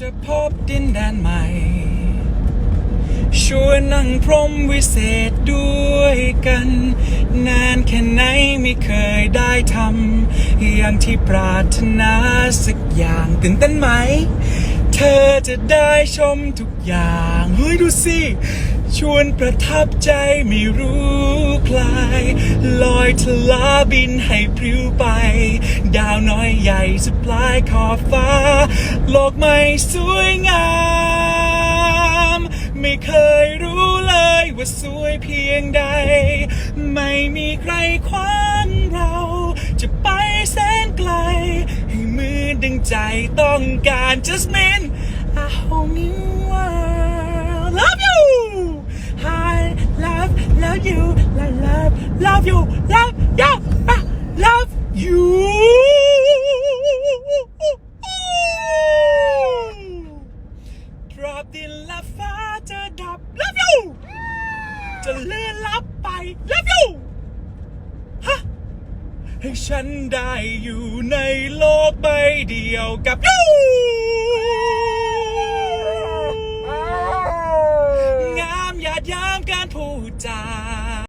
จะพบดินแดนใหม่ ชวนนั่งพรมวิเศษด้วยกัน นานแค่ไหนไม่เคยได้ทำอย่างที่ปรารถนาสักอย่างตื่นเต้นไหม เธอจะได้ชมทุกอย่าง เฮ้ยดูสิ ชวนประทับใจไม่รู้คลาย ลอยทะลาบินให้พริ้วไป ดาวน้อยใหญ่สปลายขอบฟ้า โลกไม่สวยงาม ไม่เคยรู้เลยว่าสวยเพียงใด ไม่มีใครคว้างเรา จะไปแสนไกล ให้มือดึงใจต้องการ Jasmine a love you I love love you love you I love you ดรอปดินละฟ้าจะดับ love you จะเลื่อนลับไป love you ฮะให้ฉันได้อยู่ในโลกใบเดียวกับ you งามยาดยา พูดจา